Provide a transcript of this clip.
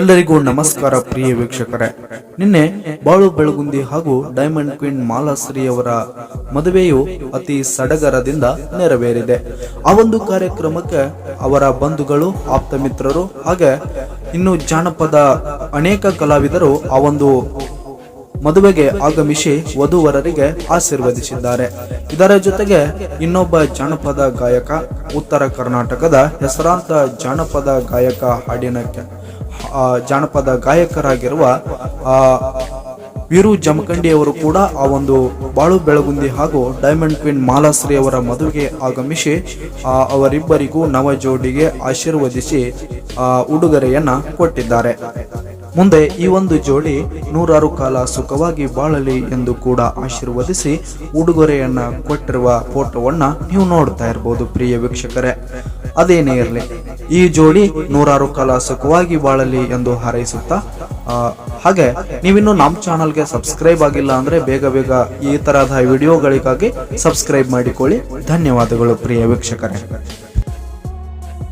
ಎಲ್ಲರಿಗೂ ನಮಸ್ಕಾರ ಪ್ರಿಯ ವೀಕ್ಷಕರೇ. ನಿನ್ನೆ ಬಾಳು ಬೆಳಗುಂದಿ ಹಾಗೂ ಡೈಮಂಡ್ ಕ್ವೀನ್ ಮಾಲಾಶ್ರೀ ಅವರ ಮದುವೆಯು ಅತಿ ಸಡಗರದಿಂದ ನೆರವೇರಿದೆ. ಆ ಒಂದು ಕಾರ್ಯಕ್ರಮಕ್ಕೆ ಅವರ ಬಂಧುಗಳು, ಆಪ್ತ ಮಿತ್ರರು ಹಾಗೆ ಇನ್ನು ಜಾನಪದ ಅನೇಕ ಕಲಾವಿದರು ಆ ಒಂದು ಮದುವೆಗೆ ಆಗಮಿಸಿ ವಧುವರರಿಗೆ ಆಶೀರ್ವದಿಸಿದ್ದಾರೆ. ಇದರ ಜೊತೆಗೆ ಇನ್ನೊಬ್ಬ ಜಾನಪದ ಗಾಯಕ, ಉತ್ತರ ಕರ್ನಾಟಕದ ಹೆಸರಾಂತ ಜಾನಪದ ಗಾಯಕ ಹಾಡಿನ ಜಾನಪದ ಗಾಯಕರಾಗಿರುವ ವೀರು ಜಮಖಂಡಿ ಅವರು ಕೂಡ ಆ ಒಂದು ಬಾಳು ಬೆಳಗುಂದಿ ಹಾಗೂ ಡೈಮಂಡ್ ಕ್ವೀನ್ ಮಾಲಾಶ್ರೀ ಅವರ ಮದುವೆಗೆ ಆಗಮಿಸಿ ಅವರಿಬ್ಬರಿಗೂ ನವ ಜೋಡಿಗೆ ಆಶೀರ್ವದಿಸಿ ಉಡುಗೊರೆಯನ್ನ ಕೊಟ್ಟಿದ್ದಾರೆ. ಮುಂದೆ ಈ ಒಂದು ಜೋಡಿ ನೂರಾರು ಕಾಲ ಸುಖವಾಗಿ ಬಾಳಲಿ ಎಂದು ಕೂಡ ಆಶೀರ್ವದಿಸಿ ಉಡುಗೊರೆಯನ್ನ ಕೊಟ್ಟಿರುವ ಫೋಟೋವನ್ನ ನೀವು ನೋಡ್ತಾ ಇರಬಹುದು ಪ್ರಿಯ ವೀಕ್ಷಕರೇ. ಅದೇನೇ ಇರಲಿ ಈ ಜೋಡಿ ನೂರಾರು ಕಾಲ ಸುಖವಾಗಿ ಬಾಳಲಿ ಎಂದು ಹಾರೈಸುತ್ತಾ ಹಾಗೆ ನೀವಿನ್ನು ನಮ್ಮ ಚಾನಲ್ಗೆ ಸಬ್ಸ್ಕ್ರೈಬ್ ಆಗಿಲ್ಲ ಅಂದ್ರೆ ಬೇಗ ಬೇಗ ಈ ತರಹದ ವಿಡಿಯೋಗಳಿಗಾಗಿ ಸಬ್ಸ್ಕ್ರೈಬ್ ಮಾಡಿಕೊಳ್ಳಿ. ಧನ್ಯವಾದಗಳು ಪ್ರಿಯ ವೀಕ್ಷಕರೇ.